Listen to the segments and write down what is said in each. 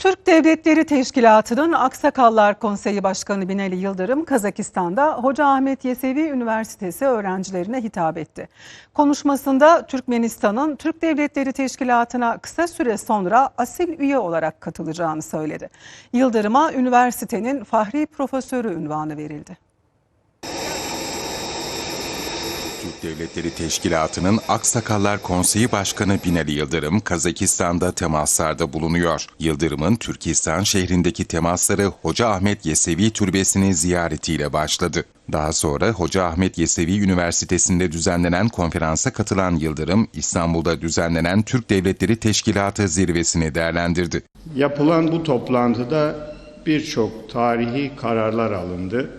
Türk Devletleri Teşkilatı'nın Aksakallar Konseyi Başkanı Binali Yıldırım, Kazakistan'da Hoca Ahmet Yesevi Üniversitesi öğrencilerine hitap etti. Konuşmasında Türkmenistan'ın Türk Devletleri Teşkilatı'na kısa süre sonra asil üye olarak katılacağını söyledi. Yıldırım'a üniversitenin Fahri Profesörü unvanı verildi. Türk Devletleri Teşkilatı'nın Aksakallar Konseyi Başkanı Binali Yıldırım, Kazakistan'da temaslarda bulunuyor. Yıldırım'ın Türkistan şehrindeki temasları Hoca Ahmet Yesevi Türbesi'ni ziyaretiyle başladı. Daha sonra Hoca Ahmet Yesevi Üniversitesi'nde düzenlenen konferansa katılan Yıldırım, İstanbul'da düzenlenen Türk Devletleri Teşkilatı zirvesini değerlendirdi. Yapılan bu toplantıda birçok tarihi kararlar alındı.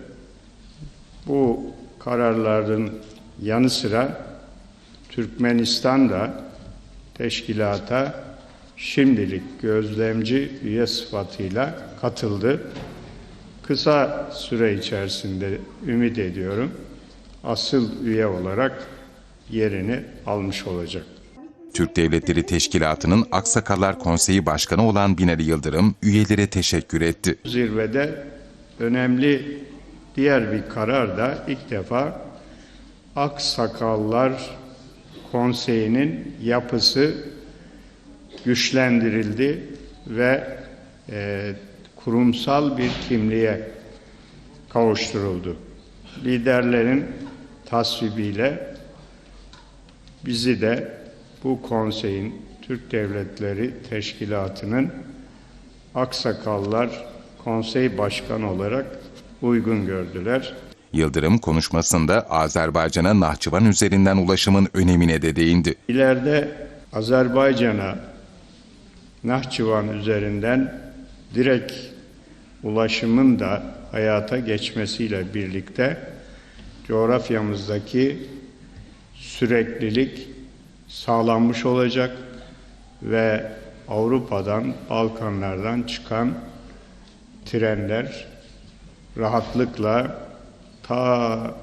Bu kararların yanı sıra Türkmenistan da teşkilata şimdilik gözlemci üye sıfatıyla katıldı. Kısa süre içerisinde ümit ediyorum asıl üye olarak yerini almış olacak. Türk Devletleri Teşkilatı'nın Aksakallar Konseyi Başkanı olan Binali Yıldırım, üyelere teşekkür etti. Zirvede önemli diğer bir karar da ilk defa Aksakallar Konseyi'nin yapısı güçlendirildi ve e, kurumsal bir kimliğe kavuşturuldu. Liderlerin tasvibiyle bizi de bu konseyin Türk Devletleri Teşkilatı'nın Aksakallar Konsey Başkanı olarak uygun gördüler. Yıldırım konuşmasında Azerbaycan'a Nahçıvan üzerinden ulaşımın önemine de değindi. İleride Azerbaycan'a Nahçıvan üzerinden direkt ulaşımın da hayata geçmesiyle birlikte coğrafyamızdaki süreklilik sağlanmış olacak ve Avrupa'dan, Balkanlardan çıkan trenler rahatlıkla ta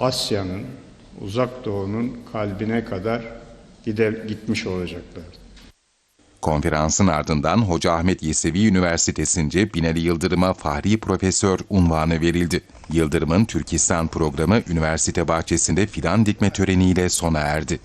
Asya'nın, Uzak Doğu'nun kalbine kadar gide, gitmiş olacaklar. Konferansın ardından Hoca Ahmet Yesevi Üniversitesi'nce Binali Yıldırım'a Fahri Profesör unvanı verildi. Yıldırım'ın Türkistan programı üniversite bahçesinde fidan dikme töreniyle sona erdi.